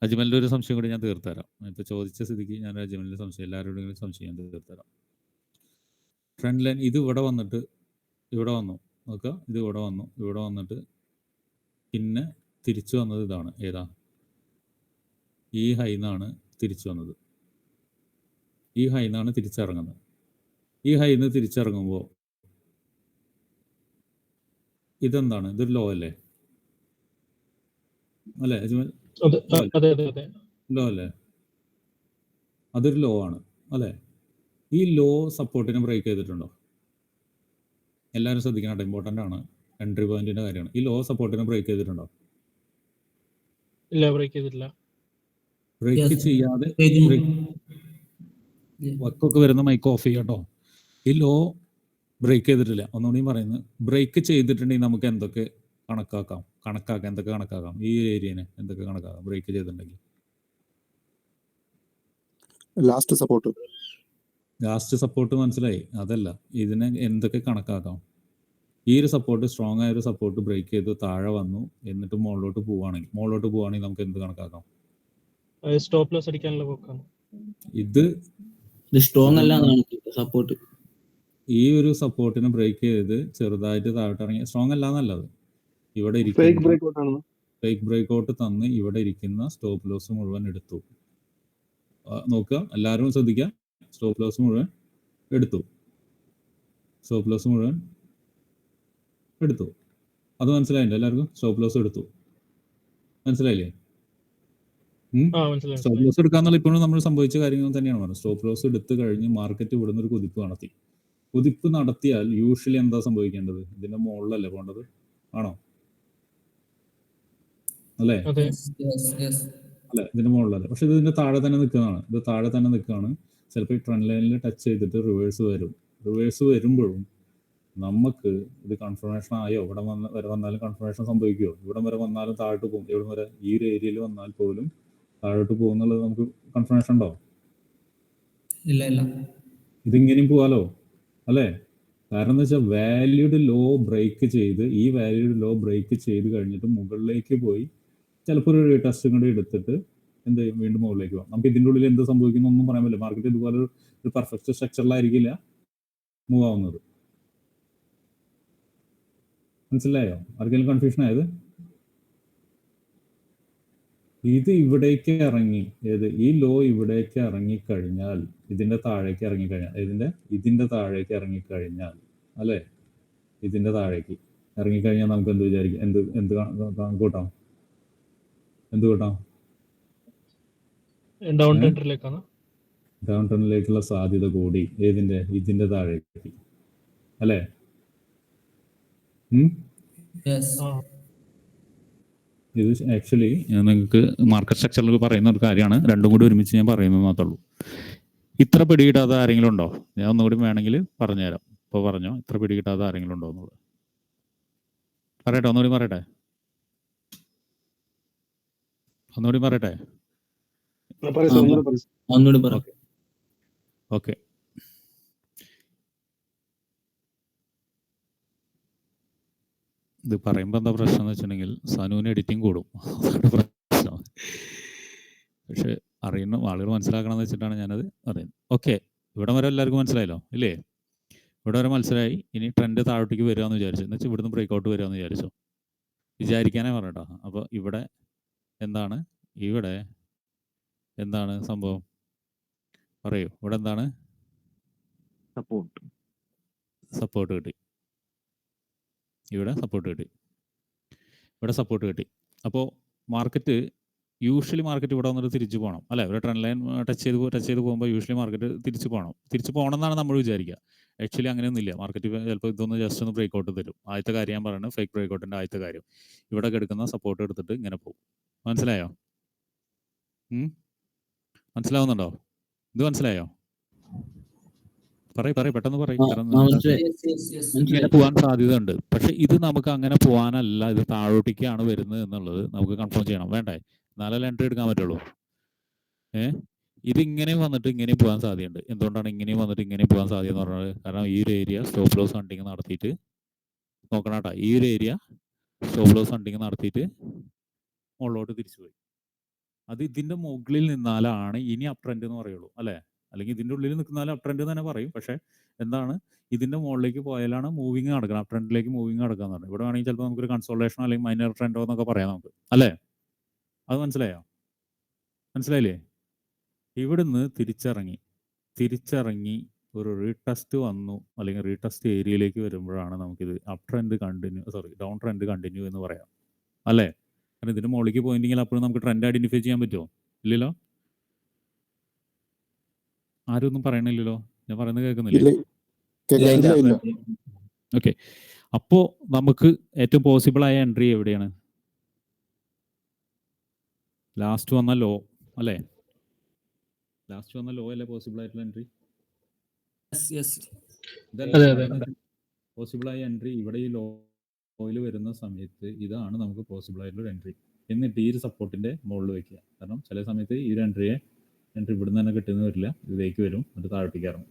അജ്മലിന്റെ ഒരു സംശയം കൂടി ഞാൻ തീർത്തരാം. ഇപ്പോൾ ചോദിച്ച സ്ഥിതിക്ക് ഞാൻ അജ്മലിന്റെ സംശയം എല്ലാവരോടെങ്കിലും സംശയം ഞാൻ തീർത്തരാം. ഫ്രണ്ട് ലൈൻ ഇത് ഇവിടെ വന്നിട്ട് ഇവിടെ വന്നു. നോക്കുക ഇത് ഇവിടെ വന്നു ഇവിടെ വന്നിട്ട് പിന്നെ തിരിച്ചു വന്നത് ഇതാണ്. ഏതാ? ഈ ഹൈന്നാണ് തിരിച്ചു വന്നത്. ഈ ഹൈന്നാണ് തിരിച്ചിറങ്ങുന്നത്. ഈ ഹൈന്ന് തിരിച്ചിറങ്ങുമ്പോൾ ഇതെന്താണ്? ഇതൊരു ലോ അല്ലേ? അല്ലേ? അജ്മൽ അതെ അതെ അതെ അതെ. ലോ അല്ലേ? അതൊരു ലോ ആണ് അല്ലേ? ഈ ലോ സപ്പോർട്ടിനെ ബ്രേക്ക് ചെയ്തിട്ടുണ്ടോ? എല്ലാവരും ശ്രദ്ധിക്കണം ഇമ്പോർട്ടന്റ് ആണ്. എൻട്രി പോയിന്റിന്റെ കാര്യമാണ്. ഈ ലോ സപ്പോർട്ടിനെ ബ്രേക്ക് ചെയ്തിട്ടുണ്ടോ? ഇല്ല ബ്രേക്ക് ചെയ്തിട്ടില്ല. ബ്രേക്ക്. ചെയ്യാതെ വക്കൊക്കെ വരുന്ന മൈക്ക് ഓഫ് ചെയ്യാട്ടോ ഈ ലോ ബ്രേക്ക് ചെയ്തിട്ടില്ല. ഒന്നുകൂടി പറയുന്നത്. ബ്രേക്ക് ചെയ്തിട്ടുണ്ടെങ്കിൽ നമുക്ക് എന്തൊക്കെ കണക്കാക്കാം? കണക്കാക്കാം എന്തൊക്കെ കണക്കാക്കാം? ഈ ഏരിയനെ എന്തൊക്കെ കണക്കാക്കാം? ബ്രേക്ക് ചെയ്തിട്ടുണ്ടെങ്കിൽ. ലാസ്റ്റ് സപ്പോർട്ട് ലാസ്റ്റ് സപ്പോർട്ട് മനസ്സിലായി? അതല്ല. ഇതിനെ എന്തൊക്കെ കണക്കാക്കാം? ഈ ഒരു സപ്പോർട്ട് സ്ട്രോങ് ആയ ഒരു സപ്പോർട്ട് ബ്രേക്ക് ചെയ്ത് താഴെ വന്നു എന്നിട്ട് മുകളിലോട്ട് പോവാണെങ്കിൽ മുകളിലോട്ട് പോവാണെങ്കിൽ നമുക്ക് എന്ത് കണക്കാക്കാം? സ്റ്റോപ്പ് ലോസ് അടിക്കാനുള്ള പോക്കാണ്. ഇത് ഇത് സ്ട്രോങ് അല്ല സപ്പോർട്ട് ഈ ഒരു സപ്പോർട്ടിനെ ബ്രേക്ക് ചെയ്ത് ചെറുതായിട്ട് താഴോട്ട് ഇറങ്ങി സ്ട്രോങ് അല്ല എന്നല്ലത് ഇവിടെ ഇരിക്കുന്ന. ബ്രേക്ക് ഫേക്ക് ബ്രേക്ക് ഔട്ട് തന്ന് ഇവിടെ ഇരിക്കുന്ന സ്റ്റോപ്പ് ലോസ് മുഴുവൻ എടുത്തു. നോക്കുക. എല്ലാവരും ശ്രദ്ധിക്കുക സ്റ്റോപ്പ് ലോസ് മുഴുവൻ എടുത്തു. സ്റ്റോപ്പ് ലോസ് മുഴുവൻ എടുത്തു. അത് മനസ്സിലായില്ലേ എല്ലാവർക്കും? സ്റ്റോപ്പ് ലോസ് എടുത്തു. മനസ്സിലായില്ലേ? ആ മനസ്സിലായി സ്റ്റോപ്പ് ലോസ് എടുക്കാന്നുള്ള ഇപ്പോഴും നമ്മൾ സംഭവിച്ച കാര്യങ്ങൾ തന്നെയാണ് പറഞ്ഞത്. സ്റ്റോപ്പ് ലോസ് എടുത്തു കഴിഞ്ഞ് മാർക്കറ്റ് ഇവിടുന്ന് ഒരു കുതിപ്പ് നടത്തി. കുതിപ്പ് നടത്തിയാൽ യൂഷ്വലി എന്താ സംഭവിക്കേണ്ടത്? ഇതിന്റെ മുകളിലല്ലേ പോകേണ്ടത്? ആണോ? അല്ലേ? അല്ലെ ഇതിന്റെ മുകളിലല്ല. പക്ഷെ ഇത് ഇതിന്റെ താഴെ തന്നെ നിൽക്കുന്നതാണ്. ഇത് താഴെ തന്നെ നിൽക്കുകയാണ്. ചിലപ്പോൾ ഈ ട്രെൻഡ് ലൈനിൽ ടച്ച് ചെയ്തിട്ട് റിവേഴ്സ് വരും. റിവേഴ്സ് വരുമ്പോഴും നമുക്ക് ഇത് കൺഫർമേഷൻ ആയോ? ഇവിടെ വന്ന വരെ വന്നാലും കൺഫർമേഷൻ സംഭവിക്കുമോ ഇവിടം വരെ വന്നാലും താഴോട്ട് പോകും. ഇവിടെ വരെ ഈ ഒരു ഏരിയയിൽ വന്നാൽ പോലും താഴോട്ട് പോകുന്നുള്ളത് നമുക്ക് കൺഫർമേഷൻ ഉണ്ടോ? ഇല്ല ഇല്ല. ഇതിങ്ങനെയും പോവാലോ അല്ലേ? കാരണം എന്ന് വെച്ചാൽ വാല്യൂഡ് ലോ ബ്രേക്ക് ചെയ്ത് ഈ വാല്യൂഡ് ലോ ബ്രേക്ക് ചെയ്ത് കഴിഞ്ഞിട്ട് മുകളിലേക്ക് പോയി ചിലപ്പോൾ ഒരു ടെസ്റ്റും കൂടി എടുത്തിട്ട് എന്ത് വീണ്ടും മുകളിലേക്ക് പോകാം. നമുക്ക് ഇതിന്റെ ഉള്ളിൽ എന്ത് സംഭവിക്കുന്നു ഒന്നും പറയാൻ പറ്റില്ല. മാർക്കറ്റ് ഇതുപോലെ ഒരു- പെർഫെക്റ്റ് സ്ട്രക്ചറിലായിരിക്കില്ല മൂവ് ആവുന്നത്. മനസ്സിലായോ? ആർക്കെങ്കിലും കൺഫ്യൂഷൻ ആയത്? ഇത് ഇവിടേക്ക് ഇറങ്ങി ഏത്? ഈ ലോ ഇവിടേക്ക് ഇറങ്ങിക്കഴിഞ്ഞാൽ ഇതിന്റെ താഴേക്ക് ഇറങ്ങിക്കഴിഞ്ഞാൽ ഇതിന്റെ ഇതിന്റെ താഴേക്ക് ഇറങ്ങിക്കഴിഞ്ഞാൽ അല്ലെ? ഇതിന്റെ താഴേക്ക് ഇറങ്ങിക്കഴിഞ്ഞാൽ നമുക്ക് എന്ത് വിചാരിക്കും? എന്ത് എന്ത് കൂട്ടാം? എന്ത് കൂട്ടാം ഡൗൺ ഏ? ടെൻഡറിലേക്കാണ് ഡൗൺ ടണിലേക്കുള്ള സാധ്യത കൂടി. ഏതിന്റെ? ഇതിന്റെ താഴേക്ക്. അല്ലേ? ഇത് ആക്ച്വലി നിങ്ങൾക്ക് മാർക്കറ്റ് സ്ട്രക്ചറിൽ പറയുന്ന ഒരു കാര്യമാണ്. രണ്ടും കൂടി ഒരുമിച്ച് ഞാൻ പറയുന്നത് മാത്രമേ ഉള്ളൂ. ഇത്ര പിടികിട്ടാതെ ആരെങ്കിലും ഉണ്ടോ? ഞാൻ ഒന്നുകൂടി വേണമെങ്കിൽ പറഞ്ഞുതരാം. ഇപ്പോൾ പറഞ്ഞോ ഇത്ര പിടികിട്ടാതെ ആരെങ്കിലും ഉണ്ടോ എന്നുള്ളത്? പറയട്ടെ ഒന്നുകൂടി പറയട്ടെ. ഒന്നുകൂടി പറയട്ടെ? ഓക്കെ. ഇത് പറയുമ്പോൾ എന്താ പ്രശ്നം എന്ന് വെച്ചിട്ടുണ്ടെങ്കിൽ സനുവിന് എഡിറ്റിംഗ് കൂടും. അതാണ് പ്രശ്നം. പക്ഷെ അറിയുന്ന ആളുകൾ മനസ്സിലാക്കണം എന്ന് വെച്ചിട്ടാണ് ഞാനത് അറിയുന്നത് ഓക്കെ. ഇവിടെ വരെ എല്ലാവർക്കും മനസ്സിലായല്ലോ ഇല്ലേ? ഇവിടെ വരെ മനസ്സിലായി. ഇനി ട്രെൻഡ് താഴോട്ടേക്ക് വരിക എന്ന് വിചാരിച്ചു. എന്ന് വെച്ചാൽ ഇവിടുന്ന് ബ്രേക്ക് ഔട്ട് എന്ന് വിചാരിച്ചു. വിചാരിക്കാനേ പറഞ്ഞോ അപ്പോൾ ഇവിടെ എന്താണ്? ഇവിടെ എന്താണ് സംഭവം? പറയൂ. ഇവിടെ എന്താണ്? സപ്പോർട്ട്. സപ്പോർട്ട് കിട്ടി. ഇവിടെ സപ്പോർട്ട് കിട്ടി. ഇവിടെ സപ്പോർട്ട് കിട്ടി. അപ്പോൾ മാർക്കറ്റ് യൂഷ്വലി മാർക്കറ്റ് ഇവിടെ വന്നിട്ട് തിരിച്ചു പോകണം. അല്ലെ? ഒരു ട്രെൻഡ് ലൈൻ ടച്ച് ചെയ്ത് ടച്ച് ചെയ്ത് പോകുമ്പോൾ യൂഷ്വലി മാർക്കറ്റ് തിരിച്ചു പോകണം. തിരിച്ചു പോകണം എന്നാണ് നമ്മൾ വിചാരിക്കുക. ആക്ച്വലി അങ്ങനെ ഒന്നുമില്ല മാർക്കറ്റ് ചിലപ്പോൾ ഇതൊന്ന് ജസ്റ്റ് ഒന്ന് ബ്രേക്ക് ഔട്ട് തരും. ആദ്യത്തെ കാര്യം ഞാൻ പറയുന്നത് ഫേക്ക് ബ്രേക്ക് ഔട്ടിന്റെ ആദ്യത്തെ കാര്യം. ഇവിടെ എടുക്കുന്ന സപ്പോർട്ട് എടുത്തിട്ട് ഇങ്ങനെ പോകും. മനസ്സിലായോ? മനസ്സിലാവുന്നുണ്ടോ? ഇത് മനസ്സിലായോ? പറയ് പറയ് പെട്ടെന്ന് പറയും. പോവാൻ. സാധ്യതയുണ്ട്. പക്ഷെ ഇത് നമുക്ക് അങ്ങനെ പോവാനല്ല ഇത് താഴോട്ടേക്കാണ് വരുന്നത് എന്നുള്ളത് നമുക്ക് കൺഫേം ചെയ്യണം. വേണ്ടേ? എന്നാലല്ലേ എൻട്രി എടുക്കാൻ പറ്റുള്ളൂ. ഏഹ് ഇത് ഇങ്ങനെയും വന്നിട്ട് ഇങ്ങനെയും പോകാൻ സാധ്യതയുണ്ട്. എന്തുകൊണ്ടാണ് ഇങ്ങനെയും വന്നിട്ട് ഇങ്ങനെയും പോകാൻ സാധ്യത എന്ന് പറഞ്ഞത് കാരണം ഈ ഒരു ഏരിയ സ്റ്റോപ്പ് ലോസ് ഹണ്ടിങ് നടത്തിയിട്ട് നോക്കണം കേട്ടോ. ഈ ഒരു ഏരിയ സ്റ്റോപ്പ് ലോസ് ഹണ്ടിങ് നടത്തിയിട്ട് മുകളിലോട്ട് തിരിച്ചു പോയി. അത് ഇതിന്റെ മുകളിൽ നിന്നാലാണ് ഇനി അപ് ട്രെൻഡ് എന്ന് പറയുള്ളൂ അല്ലേ? അല്ലെങ്കിൽ ഇതിന്റെ ഉള്ളിൽ നിൽക്കുന്നാലും അപ് ട്രെൻഡ് തന്നെ പറയും. പക്ഷെ എന്താണ്? ഇതിന്റെ മുകളിലേക്ക് പോയാലാണ് മൂവിങ് നടക്കുന്നത് അപ് ട്രെൻഡിലേക്ക് മൂവിങ് നടക്കുക എന്നാണ് ഇവിടെ വേണമെങ്കിൽ ചിലപ്പോൾ നമുക്കൊരു കൺസോൾട്ടേഷൻ അല്ലെങ്കിൽ മൈനർ ട്രെൻഡോ എന്നൊക്കെ പറയാം നമുക്ക് അല്ലേ? അത് മനസ്സിലായോ? മനസ്സിലായില്ലേ? ഇവിടുന്ന് തിരിച്ചിറങ്ങി. തിരിച്ചിറങ്ങി ഒരു റീടെസ്റ്റ് വന്നു. അല്ലെങ്കിൽ റീടെസ്റ്റ് ഏരിയയിലേക്ക് വരുമ്പോഴാണ് നമുക്കിത് up trend continue sorry down trend continue എന്ന് പറയാം. അല്ലേ? കാരണം ഇതിന്റെ മുകളിലേക്ക് പോയില്ലെങ്കിൽ അപ്പോഴും നമുക്ക് ട്രെൻഡ് ഐഡന്റിഫൈ ചെയ്യാൻ പറ്റുമോ? ഇല്ലല്ലോ? ആരും ഒന്നും പറയണില്ലല്ലോ? ഞാൻ പറയുന്നത് കേൾക്കുന്നില്ല? ഓക്കെ അപ്പോ നമുക്ക് ഏറ്റവും പോസിബിൾ ആയ എൻട്രി എവിടെയാണ്? ലാസ്റ്റ് വന്ന ലോ അല്ലേ? ലാസ്റ്റ് വന്ന ലോ അല്ലേ പോസിബിൾ ആയിട്ടുള്ള എൻട്രി. പോസിബിൾ ആയ എൻട്രി ഇവിടെ ഈ ലോയിൽ വരുന്ന സമയത്ത് ഇതാണ് നമുക്ക് പോസിബിൾ ആയിട്ടുള്ള എൻട്രി എന്നിട്ട് ഈ ഒരു സപ്പോർട്ടിന്റെ മുകളിൽ വെക്കുക. കാരണം ചില സമയത്ത് ഈ ഒരു എൻട്രിയെ എൻട്രി ഇവിടുന്ന് തന്നെ കിട്ടുന്ന വരില്ല. ഇതിലേക്ക് വരും. എന്നിട്ട് താഴത്തേക്ക് ഇറങ്ങും.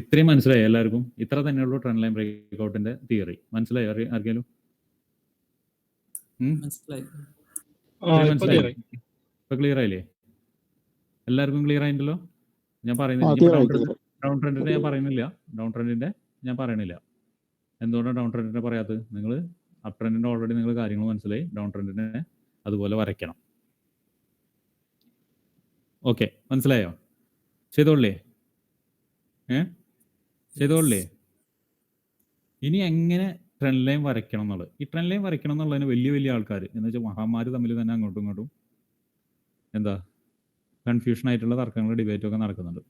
ഇത്രയും മനസ്സിലായി എല്ലാവർക്കും? ഇത്ര തന്നെയുള്ളൂ ട്രെൻഡ് ലൈൻ ബ്രേക്ക് ഔട്ടിന്റെ തിയറി മനസ്സിലായി? ആർക്കെങ്കിലും? മനസ്സിലായി. ഇപ്പൊ ക്ലിയർ ആയില്ലേ? എല്ലാവർക്കും ക്ലിയർ ആയിട്ടല്ലോ ഞാൻ പറയുന്നില്ല. ഡൗൺ ട്രെൻഡിന്റെ ഞാൻ പറയുന്നില്ല. ഡൗൺ ട്രെൻഡിന്റെ ഞാൻ പറയണില്ല എന്തുകൊണ്ടാണ് ഡൗൺ ട്രെൻഡിനെ പറയാത്തത്? നിങ്ങൾ അപ് ട്രെൻഡിന്റെ ഓൾറെഡി നിങ്ങൾ കാര്യങ്ങൾ മനസ്സിലായി. ഡൗൺ ട്രെൻഡിനെ അതുപോലെ വരയ്ക്കണം. ഓക്കെ മനസ്സിലായോ? ചെയ്തോളേ ഏ? ചെയ്തോളേ ഇനി എങ്ങനെ ട്രെൻഡ് ലൈൻ വരയ്ക്കണം എന്നുള്ളത്? ഈ ട്രെൻഡ് ലൈൻ വരയ്ക്കണം എന്നുള്ളതിന് വലിയ വലിയ ആൾക്കാർ എന്ന് വെച്ചാൽ മഹാമാരി തമ്മിൽ തന്നെ അങ്ങോട്ടും ഇങ്ങോട്ടും എന്താ കൺഫ്യൂഷൻ ആയിട്ടുള്ള തർക്കങ്ങൾ ഡിബേറ്റും ഒക്കെ നടക്കുന്നുണ്ട്.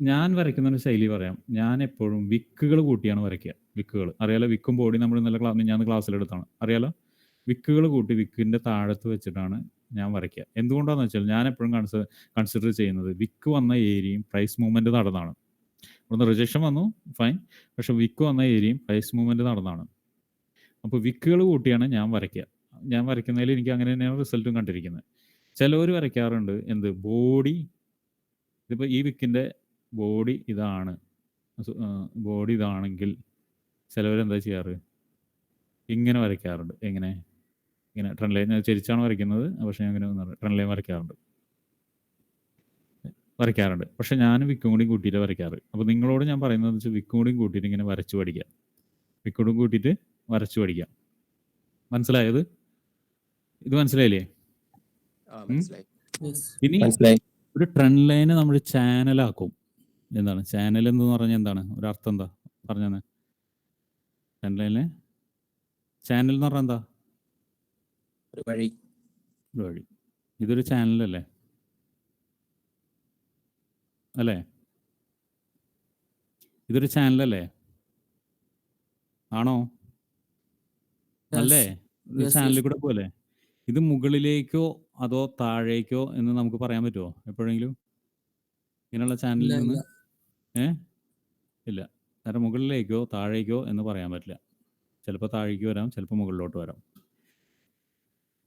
ഞാൻ വരയ്ക്കുന്ന ഒരു ശൈലി പറയാം. ഞാൻ എപ്പോഴും വിക്കുകൾ കൂട്ടിയാണ് വരയ്ക്കുക വിക്കുകൾ. അറിയാലോ? വിക്കും ബോഡി നമ്മൾ നല്ല ക്ലാസ് ഞാൻ ക്ലാസ്സിലെടുത്താണ് അറിയാലോ? വിക്കുകൾ കൂട്ടി വിക്കിന്റെ താഴത്ത് വെച്ചിട്ടാണ് ഞാൻ വരയ്ക്കുക. എന്തുകൊണ്ടാന്ന് വെച്ചാൽ ഞാൻ എപ്പോഴും കൺസിഡർ ചെയ്യുന്നത് വിക്ക് വന്ന ഏരിയയും പ്രൈസ് മൂവ്മെന്റ് നടന്നാണ് ഇവിടുന്ന് റിജക്ഷൻ വന്നു ഫൈൻ പക്ഷെ വിക്ക് വന്ന ഏരിയയും പ്രൈസ് മൂവ്മെന്റ് നടന്നാണ് അപ്പോൾ വിക്കുകൾ കൂട്ടിയാണ് ഞാൻ വരയ്ക്കുക. ഞാൻ വരയ്ക്കുന്നതിൽ എനിക്ക് അങ്ങനെ തന്നെയാണ് റിസൾട്ടും കണ്ടിരിക്കുന്നത്. ചിലവർ വരയ്ക്കാറുണ്ട് എന്ത്? ബോഡി ഇതിപ്പോൾ ഈ വിക്കിന്റെ ബോഡി ഇതാണ്. ബോഡി ഇതാണെങ്കിൽ ചിലവരെന്താ ചെയ്യാറ്? ഇങ്ങനെ വരയ്ക്കാറുണ്ട്. എങ്ങനെ? ഇങ്ങനെ ട്രെൻഡ് ലൈൻ ചരിച്ചാണ് വരയ്ക്കുന്നത് പക്ഷെ ഞാൻ അങ്ങനെ ട്രെൻഡ് ലൈൻ വരയ്ക്കാറുണ്ട്. വരയ്ക്കാറുണ്ട്. പക്ഷെ ഞാൻ വിക്കും കൂടിയും കൂട്ടിയിട്ട് വരയ്ക്കാറ്. അപ്പോൾ നിങ്ങളോട് ഞാൻ പറയുന്നത് വെച്ചാൽ വിക്കും കൂടിയും കൂട്ടിയിട്ട് ഇങ്ങനെ വരച്ചു പഠിക്കാം വിക്കോടും കൂട്ടിയിട്ട് വരച്ചു പഠിക്കാം മനസ്സിലായത്? ഇത് മനസ്സിലായില്ലേ? ഇനി ഒരു ട്രെൻഡ് ലൈനെ നമ്മൾ ചാനലാക്കും എന്താണ്? ചാനൽ എന്ന് പറഞ്ഞാൽ എന്താണ്? ഒരു അർത്ഥം എന്താ? പറഞ്ഞത് ചാനലിനെ ചാനൽ എന്ന് പറഞ്ഞ എന്താ? ഒരു വഴി. ഒരു വഴി. ഇതൊരു ചാനലല്ലേ അല്ലേ? ഇതൊരു ചാനലല്ലേ ആണോ? അല്ലേ? ചാനലിൽ കൂടെ പോലെ ഇത് മുകളിലേക്കോ അതോ താഴേക്കോ എന്ന് നമുക്ക് പറയാൻ പറ്റുമോ എപ്പോഴെങ്കിലും? ഇങ്ങനെയുള്ള ചാനലിൽ നിന്ന്? ഏ? ഇല്ല. നേരെ മുകളിലേക്കോ താഴേക്കോ എന്ന് പറയാൻ പറ്റില്ല. ചിലപ്പോൾ താഴേക്ക് വരാം ചിലപ്പോൾ മുകളിലോട്ട് വരാം.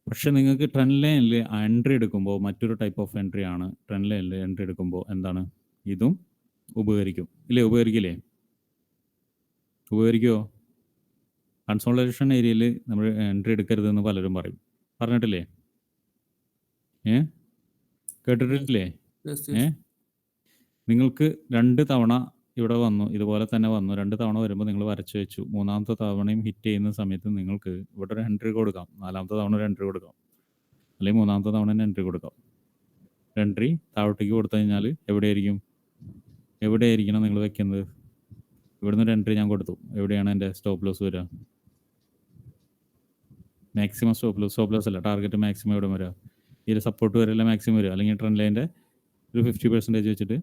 പക്ഷെ നിങ്ങൾക്ക് ട്രെൻഡ് ലൈനിൽ എൻട്രി എടുക്കുമ്പോൾ മറ്റൊരു ടൈപ്പ് ഓഫ് എൻട്രി ആണ് ട്രെൻഡ് ലൈനിൽ എൻട്രി എടുക്കുമ്പോൾ എന്താണ്? ഇതും ഉപകരിക്കും. ഇല്ലേ? ഉപകരിക്കില്ലേ? ഉപകരിക്കുമോ കൺസോളേഷൻ ഏരിയയിൽ നമ്മൾ എൻട്രി എടുക്കരുതെന്ന് പലരും പറയും. പറഞ്ഞിട്ടില്ലേ? ഏ? കേട്ടിട്ടില്ലേ? യെസ് ഏ? യെസ് നിങ്ങൾക്ക് രണ്ട് തവണ ഇവിടെ വന്നു ഇതുപോലെ തന്നെ വന്നു. രണ്ട് തവണ വരുമ്പോൾ നിങ്ങൾ വരച്ചു വെച്ചു. മൂന്നാമത്തെ തവണയും ഹിറ്റ് ചെയ്യുന്ന സമയത്ത് നിങ്ങൾക്ക് ഇവിടെ ഒരു എൻട്രി കൊടുക്കാം. നാലാമത്തെ തവണ ഒരു എൻട്രി കൊടുക്കാം. അല്ലെങ്കിൽ മൂന്നാമത്തെ തവണ തന്നെ എൻട്രി കൊടുക്കാം. എൻട്രി താഴോട്ടേക്ക് കൊടുത്തു കഴിഞ്ഞാൽ എവിടെയായിരിക്കും? എവിടെയായിരിക്കണം നിങ്ങൾ വെക്കുന്നത്? ഇവിടുന്ന് ഒരു എൻട്രി ഞാൻ കൊടുത്തു. എവിടെയാണ് എന്റെ സ്റ്റോപ്പ് ലോസ് വരിക? Maximum stop loss stop loss അല്ല ടാർഗറ്റ് മാക്സിമം എവിടെ വരിക? ഇതിൽ സപ്പോർട്ട് വരെയല്ല മാക്സിമം വരിക. അല്ലെങ്കിൽ ട്രെൻഡ് ലൈന്റെ ഒരു ഫിഫ്റ്റി പെർസെന്റേജ് വെച്ചിട്ട്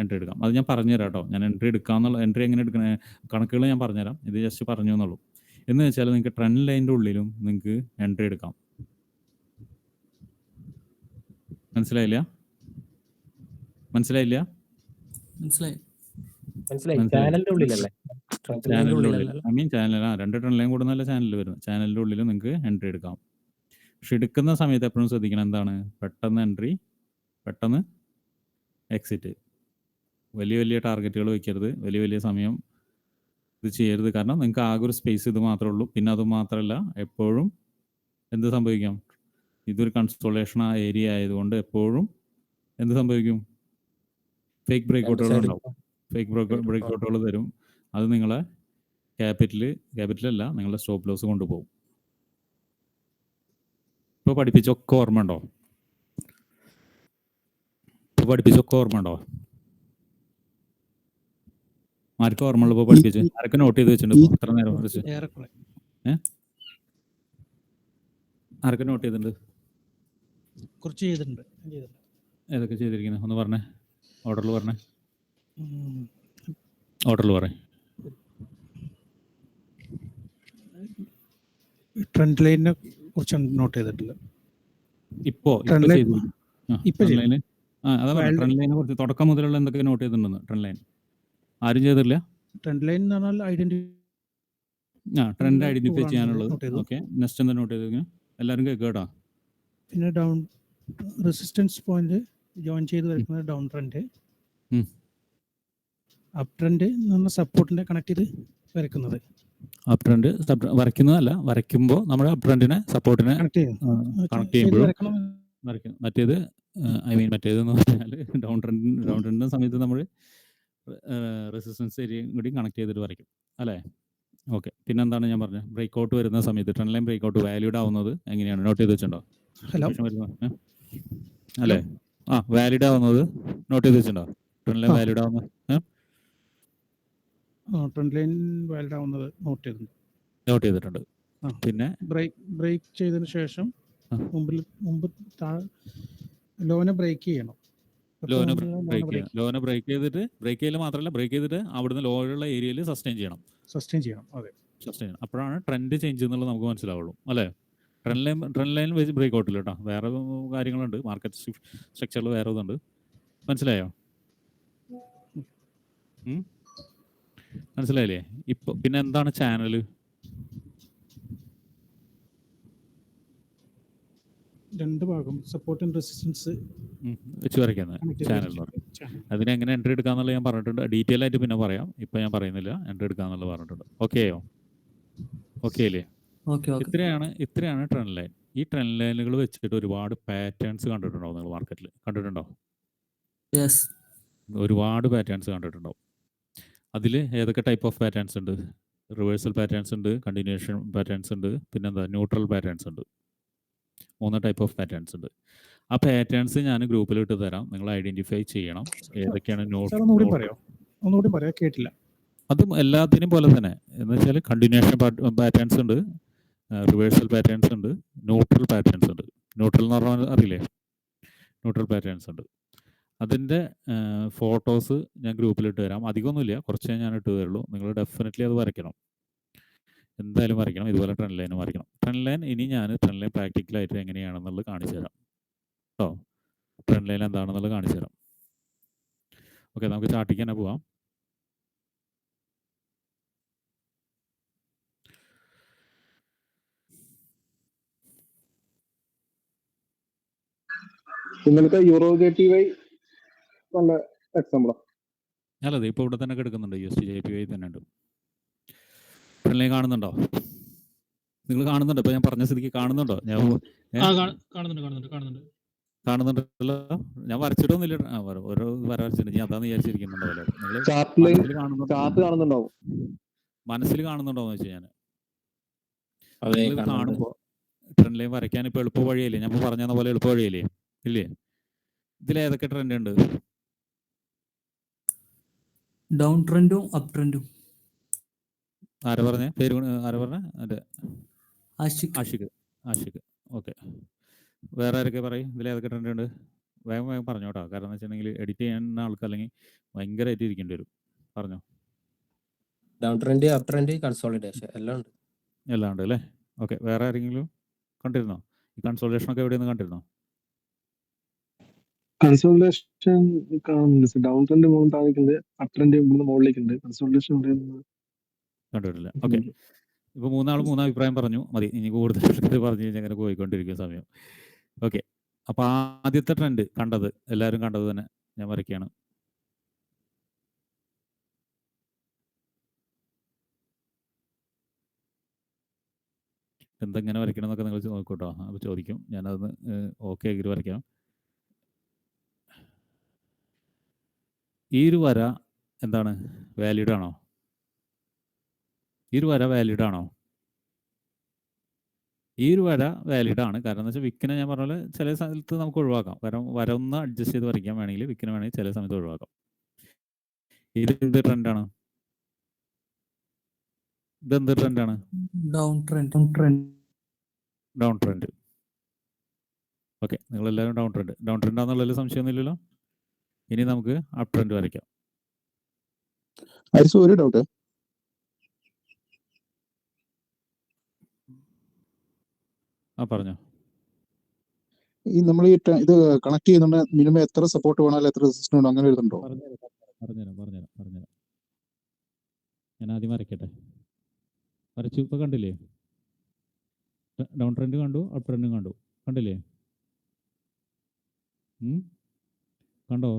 എൻട്രി എടുക്കാം. അത് ഞാൻ പറഞ്ഞുതരാം കേട്ടോ ഞാൻ എൻട്രി എടുക്കാന്നുള്ള എൻട്രി എങ്ങനെ എടുക്കണേ? കണക്കുകൾ ഞാൻ പറഞ്ഞുതരാം. ഇത് ജസ്റ്റ് പറഞ്ഞു എന്നുള്ളൂ. എന്ന് വെച്ചാൽ നിങ്ങൾക്ക് ട്രെൻഡ് ലൈനിന്റെ ഉള്ളിലും നിങ്ങൾക്ക് എൻട്രി എടുക്കാം. മനസ്സിലായില്ല? മനസ്സിലായില്ല? മനസ്സിലായി. മനസ്സിലായി. മനസ്സിലായി. ചാനലിന്റെ ഉള്ളിലല്ലേ? ചാനലിന്റെ ചാനലിന്റെ ഉള്ളിൽ. ഐ മീൻ ചാനൽ ആ രണ്ട് ട്രെൻഡ് ലൈൻ കൂടുന്നല്ല ചാനലിൽ വരുന്നത്. ചാനലിന്റെ ഉള്ളിൽ നിങ്ങൾക്ക് എൻട്രി എടുക്കാം. പക്ഷെ എടുക്കുന്ന സമയത്ത് എപ്പോഴും ശ്രദ്ധിക്കണം എന്താണ്? പെട്ടെന്ന് എൻട്രി പെട്ടെന്ന് എക്സിറ്റ് വലിയ വലിയ ടാർഗറ്റുകൾ വെക്കരുത്. വലിയ വലിയ സമയം ഇത് ചെയ്യരുത്. കാരണം നിങ്ങൾക്ക് ആകെ ഒരു സ്പേസ് ഇത് മാത്രമേ ഉള്ളൂ. പിന്നെ അത് മാത്രമല്ല എപ്പോഴും എന്ത് സംഭവിക്കാം? ഇതൊരു കൺസ്റ്റോളേഷൻ ആ ഏരിയ ആയതുകൊണ്ട് എപ്പോഴും എന്ത് സംഭവിക്കും? ഫേക്ക് ബ്രേക്കൗട്ടുകൾ ഉണ്ടാവും. ഫേക്ക് ബ്രേക്ക് ബ്രേക്ക്ഔട്ടുകൾ ബ്രേക്കൗട്ടുകൾ തരും അത് നിങ്ങളെ ക്യാപിറ്റൽ ക്യാപിറ്റലല്ല നിങ്ങളുടെ സ്റ്റോപ്പ് ലോസ് കൊണ്ടുപോകും. ഇപ്പോൾ പഠിപ്പിച്ചൊക്കെ ഓർമ്മ ഉണ്ടോ? ഇപ്പോൾ പഠിപ്പിച്ചൊക്കെ ഓർമ്മ ഉണ്ടോ? ആർക്കും ഓർമ്മ പഠിപ്പിച്ചു? പഠിപ്പിച്ച് ആരൊക്കെ നോട്ട് ചെയ്ത് വെച്ചിട്ടുണ്ട്? എത്ര നേരം പഠിച്ച് ആരൊക്കെ നോട്ട് ചെയ്തിട്ടുണ്ട്? കുറച്ച് ചെയ്തിട്ടുണ്ട്. ഏതൊക്കെ ചെയ്തിരിക്കുന്നത് ഒന്ന് പറഞ്ഞേ. ഓർഡറിൽ പറഞ്ഞേ. ഓർഡറിൽ പറയേ. ട്രെൻഡ് ലൈനിനെ കുറിച്ച് നോട്ട് ചെയ്തിട്ടില്ല ഇപ്പോ ട്രെൻഡ് ലൈൻ ഇപ്പോ. അതാ ട്രെൻഡ് ലൈനെ കുറിച്ച്. തുടക്കം മുതലുള്ള എന്തൊക്കെ നോട്ട് ചെയ്തിട്ടുണ്ടെന്ന്? ട്രെൻഡ് ലൈൻ ആരും ചെയ്തില്ല ട്രെൻഡ് ലൈൻ എന്ന് പറഞ്ഞാൽ ഐഡന്റിഫൈ ആ ട്രെൻഡ് ഐഡന്റിഫൈ ചെയ്യാനുള്ളത്. ഓക്കെ നെക്സ്റ്റ് എന്താ നോട്ട് ചെയ്തിരിക്കുന്നത് എല്ലാവരും കേൾക്കട്ടോ? പിന്നെ ഡൗൺ റെസിസ്റ്റൻസ് പോയിന്റ് ജോയിൻ ചെയ്ത് വരുന്നത് ഡൗൺ ട്രെൻഡ്. അപ് ട്രെൻഡ് എന്ന് പറഞ്ഞാൽ സപ്പോർട്ടിനെ കണക്ട് ചെയ്ത് വരയ്ക്കുന്നത്. അപ് ട്രെൻഡ് വരയ്ക്കുന്നതല്ല വരയ്ക്കുമ്പോൾ നമ്മുടെ അപ് ട്രെൻഡിനെ സപ്പോർട്ടിനെ കണക്ട് ചെയ്യുമ്പോഴും വരയ്ക്കും. മറ്റേത് ഐ മീൻ മറ്റേതെന്ന് പറഞ്ഞാൽ ഡൗൺ ട്രെൻഡ് ഡൗൺ ട്രെൻഡിന്റെ സമയത്ത് നമ്മൾ റെസിസ്റ്റൻസ് ഏരിയയും കൂടി കണക്ട് ചെയ്തിട്ട് വരയ്ക്കും. അല്ലേ? ഓക്കെ. പിന്നെന്താണ് ഞാൻ പറഞ്ഞത്? ബ്രേക്ക് ഔട്ട് വരുന്ന സമയത്ത് trend line break out valid ആവുന്നത് എങ്ങനെയാണ്? നോട്ട് ചെയ്ത് വെച്ചിട്ടുണ്ടോ ഹലോ? അല്ലേ? ആ വാലിഡ് ആവുന്നത് നോട്ട് ചെയ്ത് വെച്ചിട്ടുണ്ടോ ട്രെൻഡ് ലൈൻ വാലിഡ് ആവുന്നത് ട്രെൻഡ് ലൈൻ വാലിഡ് ആവുന്നത് നോട്ട് ചെയ്തിട്ടുണ്ട്. നോട്ട് ചെയ്തിട്ടുണ്ട്. പിന്നെ? ബ്രേക്ക് ബ്രേക്ക് ചെയ്തതിന് ശേഷം. മുമ്പിൽ മുമ്പ് ലോനെ ബ്രേക്ക് ചെയ്യണം. ലോനെ ബ്രേക്ക് ചെയ്യാം ലോനെ ബ്രേക്ക് ചെയ്തിട്ട് ബ്രേക്ക് ചെയ്യൽ മാത്രമല്ല ബ്രേക്ക് ചെയ്തിട്ട് അവിടുന്ന് ലോയുള്ള ഏരിയയിൽ സസ്റ്റെയിൻ ചെയ്യണം. സസ്റ്റെയിൻ ചെയ്യണം അതെ. സസ്റ്റെയിൻ ചെയ്യണം. അപ്പോഴാണ് ട്രെൻഡ് ചേഞ്ച് എന്നുള്ളത് നമുക്ക് മനസ്സിലാവുള്ളൂ അല്ലേ? ട്രെൻഡ് ലൈൻ ട്രെൻഡ് ലൈൻ വെച്ച് ബ്രേക്ക് ഔട്ടില്ല കേട്ടോ. വേറെ കാര്യങ്ങളുണ്ട്. മാർക്കറ്റ് സ്ട്രക്ചറിൽ വേറെ ഇതുണ്ട്. മനസ്സിലായോ? മനസ്സിലായില്ലേ? ഇപ്പൊ പിന്നെ എന്താണ് ചാനൽ രണ്ട് ഭാഗം സപ്പോർട്ട് ആൻഡ് റെസിസ്റ്റൻസ് വെച്ച് വരയ്ക്കുന്നത് ചാനൽ അതിന് എങ്ങനെ എൻട്രി എടുക്കാന്നുള്ളത് ഞാൻ പറഞ്ഞിട്ടുണ്ട്. ഡീറ്റെയിൽ ആയിട്ട് പിന്നെ പറയാം. ഇപ്പൊ ഞാൻ പറയുന്നില്ല. എൻട്രി എടുക്കാന്നുള്ളത് പറഞ്ഞിട്ടുണ്ട്. ഓക്കെയോ ഓക്കെ അല്ലേ ഓക്കെ ഓക്കെ ഇത്രയാണ് ഇത്രയാണ് ട്രെൻഡ് ലൈൻ ഈ ട്രെൻഡ് ലൈനുകൾ വെച്ചിട്ട് ഒരുപാട് പാറ്റേൺസ് കണ്ടിട്ടുണ്ടോ നിങ്ങൾ മാർക്കറ്റിൽ കണ്ടിട്ടുണ്ടോ? യെസ് ഒരുപാട് പാറ്റേൺസ് കണ്ടിട്ടുണ്ടോ അതിൽ ഏതൊക്കെ ടൈപ്പ് ഓഫ് പാറ്റേൺസ് ഉണ്ട്? റിവേഴ്സൽ പാറ്റേൺസ് ഉണ്ട് കണ്ടിന്യൂഷൻ പാറ്റേൺസ് ഉണ്ട് പിന്നെന്താ? ന്യൂട്രൽ പാറ്റേൺസ് ഉണ്ട്. മൂന്ന് ടൈപ്പ് ഓഫ് പാറ്റേൺസ് ഉണ്ട്. ആ പാറ്റേൺസ് ഞാൻ ഗ്രൂപ്പിൽ ഇട്ട് തരാം. നിങ്ങൾ ഐഡന്റിഫൈ ചെയ്യണം. ഏതൊക്കെയാണ് നോട്ട് പറയോ ഒന്നുകൂടി പറയാം. കേട്ടില്ല. അതും എല്ലാത്തിനും പോലെ തന്നെ. എന്ന് വെച്ചാൽ കണ്ടിന്യൂഷൻ പാറ്റേൺസ് ഉണ്ട്. റിവേഴ്സൽ പാറ്റേൺസ് ഉണ്ട്. ന്യൂട്രൽ പാറ്റേൺസ് ഉണ്ട്. ന്യൂട്രൽ എന്ന് പറഞ്ഞാൽ അറിയില്ലേ? ന്യൂട്രൽ പാറ്റേൺസ് ഉണ്ട്. അതിന്റെ ഫോട്ടോസ് ഞാൻ ഗ്രൂപ്പിൽ ഇട്ട് തരാം. അധികമൊന്നുമില്ല. കുറച്ചേ ഞാൻ ഇട്ട് തരുള്ളൂ. നിങ്ങൾ ഡെഫിനറ്റ്ലി അത് വരയ്ക്കണം. എന്തായാലും വരയ്ക്കണം ഇതുപോലെ ട്രെൻഡ് ലൈൻ വരയ്ക്കണം ട്രെൻഡ് ലൈൻ ഇനി ഞാൻ ട്രെൻഡ് ലൈൻ പ്രാക്ടിക്കലായിട്ട് എങ്ങനെയാണെന്നുള്ളത് കാണിച്ചു തരാം. കേട്ടോ ട്രെൻഡ് ലൈൻ എന്താണെന്നുള്ളത് കാണിച്ചു തരാം. ഓക്കെ നമുക്ക് ചാട്ടിക്ക് തന്നെ പോവാം. ഇന്നലത്തെ യൂറോ ജെ ടി വൈ നല്ല എക്സാമ്പിളാ അല്ലത് ഇപ്പോൾ ഇവിടെ തന്നെ കിടക്കുന്നുണ്ട്. U S J P Y തന്നെ ഉണ്ട്. ട്രെൻഡ് കാണുന്നുണ്ടോ? നിങ്ങൾ കാണുന്നുണ്ടോ? ഇപ്പൊ ഞാൻ പറഞ്ഞ സ്ഥിതിക്ക് കാണുന്നുണ്ടോ? ഞാൻ ആ കാണ- കാണുന്നുണ്ട് കാണുന്നുണ്ട് കാണുന്നുണ്ട്. കാണുന്നുണ്ടല്ലോ? ഞാൻ വരച്ചിട്ടൊന്നുമില്ല. ആ, വര- ഓരോ വര വരച്ചിട്ടുണ്ട്. ഞാൻ അതാന്ന് ചാർട്ടിൽ മനസ്സിൽ കാണുന്നുണ്ടോ? എന്ന് വെച്ചാൽ ഞാൻ അതെ കാണുമ്പോൾ ട്രെൻഡ് ലൈൻ വരയ്ക്കാൻ ഇപ്പൊ എളുപ്പ വഴിയല്ലേ? ഞാൻ പറഞ്ഞ പോലെ എളുപ്പ വഴിയല്ലേ? ഇല്ലേ? ഇതിൽ ഏതൊക്കെ ട്രെൻഡ് ഉണ്ട്? ഡൗൺ ട്രെൻഡും അപ് ട്രെൻഡും ആരാ പറഞ്ഞേ? പേര് ആരാ പറഞ്ഞേ? അതെ ആഷിക് ആഷിഖ്. ആഷിഖ്. ഓക്കെ. വേറെ ആരൊക്കെ പറയും? ഇതിൽ ഏതൊക്കെ ട്രെൻഡ് ഉണ്ട്? വേഗം വേഗം പറഞ്ഞോട്ടോ കാരണം എന്ന് വെച്ചിട്ടുണ്ടെങ്കിൽ എഡിറ്റ് ചെയ്യുന്ന ആൾക്ക് അല്ലെങ്കിൽ ഭയങ്കരമായിട്ട് ഇരിക്കേണ്ടി വരും. പറഞ്ഞോ. Down trend up trend consolidation എല്ലാം ഉണ്ട്. എല്ലാം ഉണ്ട് അല്ലേ? ഓക്കെ. വേറെ ആരെങ്കിലും കണ്ടിരുന്നോ? ഈ കൺസോളിഡേഷൻ ഒക്കെ എവിടെയൊന്നും കണ്ടിരുന്നോ? കൺസോളിഡേഷൻ കാണുന്നുണ്ട്. ഡൗൺ ട്രെൻഡ് മുകളിൽ താഴേക്കുണ്ട് അപ് ട്രെൻഡ് ഇവിടുന്ന് മുകളിലേക്കുണ്ട് കൺസോൾട്ടേഷൻ കണ്ടിട്ടില്ല. ഓക്കെ ഇപ്പൊ മൂന്നാൾ മൂന്നാം അഭിപ്രായം പറഞ്ഞു. മതി. ഇനി കൂടുതൽ പറഞ്ഞു കഴിഞ്ഞാൽ അങ്ങനെ പോയിക്കൊണ്ടിരിക്കുന്ന സമയം. ഓക്കെ അപ്പൊ ആദ്യത്തെ ട്രെൻഡ് കണ്ടത് എല്ലാവരും കണ്ടത് തന്നെ ഞാൻ വരയ്ക്കുകയാണ്. എന്തെങ്ങനെ വരയ്ക്കണം എന്നൊക്കെ നിങ്ങൾ നോക്കൂട്ടോ അപ്പോൾ ചോദിക്കും. ഞാനതൊന്ന് ഓക്കെ ആക്കി വരയ്ക്കാം. ഈ ഒരു വര എന്താണ്? വാലിഡ് ആണോ? ഈ ഒരു വര വാലിഡ് ആണോ? ഈ ഒരു വര വാലിഡ് ആണ്. കാരണം എന്ന് വെച്ചാൽ വിക്കിനെ ഞാൻ പറഞ്ഞ പോലെ ചില സ്ഥലത്ത് നമുക്ക് ഒഴിവാക്കാം. കാരണം വര ഒന്ന് അഡ്ജസ്റ്റ് ചെയ്ത് വരയ്ക്കാൻ വേണമെങ്കിൽ വിക്കിനെ വേണമെങ്കിൽ ചില സമയത്ത് ഒഴിവാക്കാം. ഇത് എന്ത് ട്രെൻഡാണ് ഇതെന്ത് ട്രെൻഡാണ് down trend down trend down trend okay നിങ്ങളെല്ലാവരും ഡൗൺ ട്രെൻഡ് ഡൗൺ ട്രെൻഡ് ആണെന്നുള്ളതിൽ സംശയമൊന്നുമില്ലല്ലോ. ഇനി നമുക്ക് അപ് ട്രെൻഡ് വരയ്ക്കാം. ഐസു ഒരു ഡൗട്ട് ആ പറഞ്ഞോ. ഈ നമ്മൾ ഈ ഇത് കണക്ട് ചെയ്യുന്നുണ്ട്. മിനിമം എത്ര സപ്പോർട്ട് വേണം എത്ര റെസിസ്റ്റൻസ് വേണം അങ്ങനെ എഴുതുന്നുണ്ടോ പറഞ്ഞുതരാം പറഞ്ഞുതരാം പറഞ്ഞുതരാം ഞാൻ ആദ്യം വരയ്ക്കട്ടെ. വരച്ചു ഇപ്പൊ കണ്ടില്ലേ? ഡൗൺ ട്രെൻഡ് കണ്ടു അപ്പ് ട്രെൻഡും കണ്ടു. കണ്ടില്ലേ? കണ്ടോ?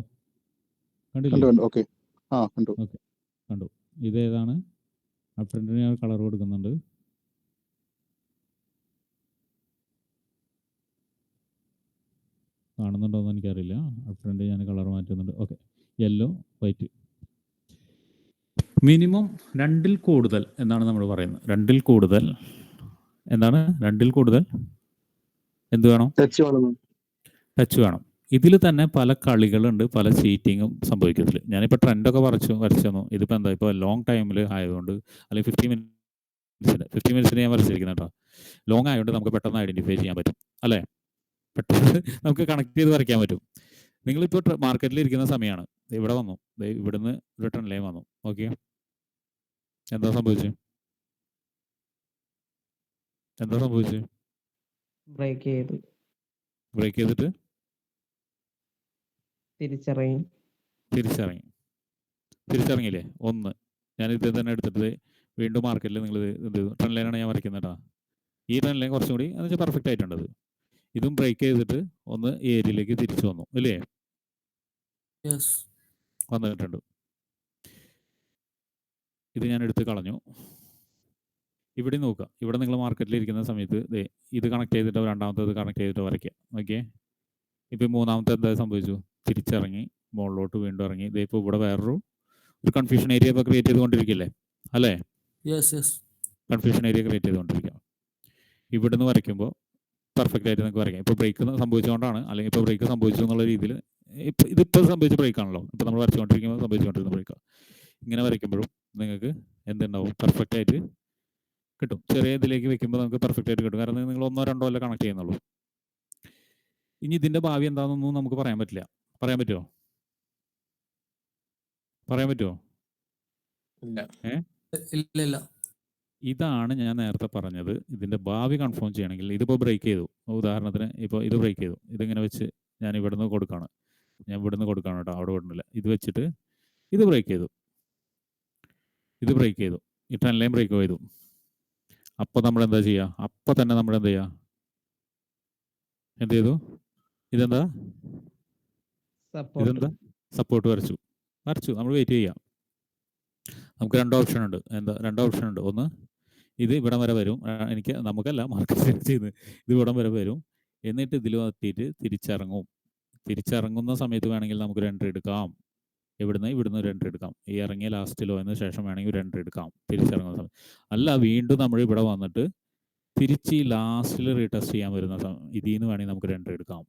കണ്ടില്ലേ? കണ്ടു കണ്ടു. ഓക്കെ. ആ കണ്ടു. കണ്ടു. ഇതേതാണ് അപ്പ് ട്രെൻഡിന് ഞാൻ കളർ കൊടുക്കുന്നുണ്ട്. കാണുന്നുണ്ടോ എന്ന് എനിക്കറിയില്ല ഫ്രണ്ട് ഞാൻ കളർ മാറ്റുന്നുണ്ട്. ഓക്കെ യെല്ലോ വൈറ്റ് മിനിമം രണ്ടിൽ കൂടുതൽ എന്നാണ് നമ്മൾ പറയുന്നത്. രണ്ടിൽ കൂടുതൽ. എന്താണ്? രണ്ടിൽ കൂടുതൽ? എന്ത് വേണം? ടച്ച് വേണം. ടച്ച് വേണം. ഇതിൽ തന്നെ പല കളികളുണ്ട് പല ചീറ്റിങ്ങും സംഭവിക്കത്തില്ല? ഞാനിപ്പോൾ ട്രെൻഡൊക്കെ വരച്ചു വരച്ചു തന്നു ഇതിപ്പോൾ എന്താ? ഇപ്പോൾ ലോങ് ടൈമിൽ ആയതുകൊണ്ട് അല്ലെങ്കിൽ ഫിഫ്റ്റി മിനിറ്റ് ഫിഫ്റ്റി മിനിറ്റ്സിന് ഞാൻ വരച്ചിരിക്കുന്നത് കേട്ടോ ലോങ് ആയതുകൊണ്ട് നമുക്ക് പെട്ടെന്ന് ഐഡന്റിഫൈ ചെയ്യാൻ പറ്റും. അല്ലേ? പെട്ടെന്ന് നമുക്ക് കണക്ട് ചെയ്ത് വരയ്ക്കാൻ പറ്റും. നിങ്ങളിപ്പോൾ മാർക്കറ്റിൽ ഇരിക്കുന്ന സമയമാണ് ഇവിടെ വന്നു. ഇവിടുന്ന് റിട്ടേൺ ലൈൻ വന്നു. ഓക്കെ എന്താ സംഭവിച്ചു? എന്താ സംഭവിച്ചു? ബ്രേക്ക് ചെയ്തു. ബ്രേക്ക് ചെയ്തിട്ട്? തിരിച്ചറിയും. തിരിച്ചറിയും. തിരിച്ചറിഞ്ഞില്ലേ? ഒന്ന്. ഞാൻ ഇത് തന്നെ എടുത്തിട്ട് വീണ്ടും മാർക്കറ്റിൽ നിങ്ങൾ ഇത് ട്രെൻ ലൈനാണ് ഞാൻ വരയ്ക്കുന്നത് കേട്ടോ. ഈ ട്രെൻ ലൈൻ കുറച്ചും കൂടി എന്ന് വെച്ചാൽ പെർഫെക്റ്റ് ആയിട്ടുണ്ടത് ഇതും ബ്രേക്ക് ചെയ്തിട്ട് ഒന്ന് ഏരിയയിലേക്ക് തിരിച്ചു വന്നു അല്ലേ വന്നിട്ടുണ്ട്. ഇത് ഞാൻ എടുത്ത് കളഞ്ഞു. ഇവിടെ നോക്കുക. ഇവിടെ നിങ്ങൾ മാർക്കറ്റിൽ ഇരിക്കുന്ന സമയത്ത് ഇത് കണക്ട് ചെയ്തിട്ട് രണ്ടാമത്തേത് കണക്ട് ചെയ്തിട്ട് വരയ്ക്കുക. ഓക്കെ ഇപ്പം മൂന്നാമത്തെ എന്താ സംഭവിച്ചു? തിരിച്ചിറങ്ങി മുകളിലോട്ട് വീണ്ടും ഇറങ്ങി. ഇതേ ഇപ്പോൾ ഇവിടെ വേറൊരു ഒരു കൺഫ്യൂഷൻ ഏരിയ ഇപ്പോൾ ക്രിയേറ്റ് ചെയ്തുകൊണ്ടിരിക്കില്ലേ അല്ലേ? Yes yes confusion area create ചെയ്തുകൊണ്ടിരിക്കുക. ഇവിടുന്ന് വരയ്ക്കുമ്പോൾ പെർഫെക്റ്റ് ആയിട്ട് നിങ്ങൾക്ക് വരയ്ക്കാം. ഇപ്പോൾ ബ്രേക്ക് സംഭവിച്ചുകൊണ്ടാണ് അല്ലെങ്കിൽ ഇപ്പോൾ ബ്രേക്ക് സംഭവിച്ചു എന്നുള്ള രീതിയിൽ ഇപ്പോൾ ഇതിപ്പോൾ സംഭവിച്ച ബ്രേക്കാണല്ലോ ഇപ്പോൾ നമ്മൾ വരച്ചുകൊണ്ടിരിക്കുമ്പോൾ സംഭവിച്ചുകൊണ്ടിരുന്ന ബ്രേക്കാണ് ഇങ്ങനെ വരയ്ക്കുമ്പോഴും നിങ്ങൾക്ക് എന്തുണ്ടാവും? പെർഫെക്റ്റ് ആയിട്ട് കിട്ടും. ചെറിയ ഇതിലേക്ക് വെക്കുമ്പോൾ നമുക്ക് പെർഫെക്റ്റ് ആയിട്ട് കിട്ടും. കാരണം നിങ്ങൾ ഒന്നോ രണ്ടോ അല്ല കണക്ട് ചെയ്യുന്നുള്ളൂ. ഇനി ഇതിന്റെ ഭാവി എന്താണെന്നൊന്നും നമുക്ക് പറയാൻ പറ്റില്ല. പറയാൻ പറ്റുമോ പറയാൻ പറ്റുമോ ഇല്ല. ഇല്ല ഇല്ല. ഇതാണ് ഞാൻ നേരത്തെ പറഞ്ഞത്. ഇതിന്റെ ഭാവി കൺഫേം ചെയ്യണമെങ്കിൽ ഇതിപ്പോൾ ബ്രേക്ക് ചെയ്തു. ഉദാഹരണത്തിന് ഇപ്പോൾ ഇത് ബ്രേക്ക് ചെയ്തു. ഇതിങ്ങനെ വെച്ച് ഞാൻ ഇവിടുന്ന് കൊടുക്കുകയാണ് ഞാൻ ഇവിടുന്ന് കൊടുക്കുകയാണ് കേട്ടോ. അവിടെ വിടുന്നില്ല ഇത് വെച്ചിട്ട് ഇത് ബ്രേക്ക് ചെയ്തു. ഇത് ബ്രേക്ക് ചെയ്തു. ഈ ട്രെൻ ലൈൻ ബ്രേക്ക് ചെയ്തു. അപ്പോൾ നമ്മൾ എന്താ ചെയ്യുക അപ്പോൾ തന്നെ നമ്മൾ എന്ത് ചെയ്യുക എന്ത് ചെയ്തു? ഇതെന്താ? ഇതെന്താ? സപ്പോർട്ട് വരച്ചു. വരച്ചു. നമ്മൾ വെയിറ്റ് ചെയ്യാം. നമുക്ക് രണ്ട് ഓപ്ഷൻ ഉണ്ട്. എന്താ? രണ്ട് ഓപ്ഷൻ ഉണ്ട്. ഒന്ന് ഇത് ഇവിടം വരെ വരും. എനിക്ക് നമുക്കല്ല മാർക്കറ്റ് ചെയ്യുന്നത് ഇത് ഇവിടം വരെ വരും. എന്നിട്ട് ഇതിൽ എത്തിയിട്ട് തിരിച്ചിറങ്ങും. തിരിച്ചിറങ്ങുന്ന സമയത്ത് വേണമെങ്കിൽ നമുക്ക് ഒരു എൻട്രി എടുക്കാം. ഇവിടുന്ന് ഇവിടുന്ന് ഒരു എൻട്രി എടുക്കാം. ഈ ഇറങ്ങിയ ലാസ്റ്റിലോ എന്ന് ശേഷം വേണമെങ്കിൽ ഒരു എൻട്രി എടുക്കാം. തിരിച്ചിറങ്ങുന്ന സമയം. അല്ല വീണ്ടും നമ്മൾ ഇവിടെ വന്നിട്ട് തിരിച്ച് ഈ ലാസ്റ്റിൽ റീടെസ്റ്റ് ചെയ്യാൻ വരുന്ന സമയം. ഇതിൽ നിന്ന് വേണമെങ്കിൽ നമുക്ക് ഒരു എൻട്രി എടുക്കാം.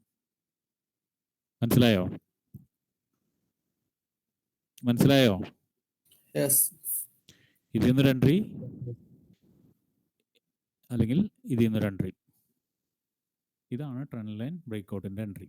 മനസ്സിലായോ? മനസ്സിലായോ? ഇതിൽ നിന്നൊരു എൻട്രി അല്ലെങ്കിൽ ഇതിൽ നിന്നൊരു എൻട്രി ഇതാണ് ട്രെൻഡ് ലൈൻ ബ്രേക്ക് ഔട്ടിന്റെ എൻട്രി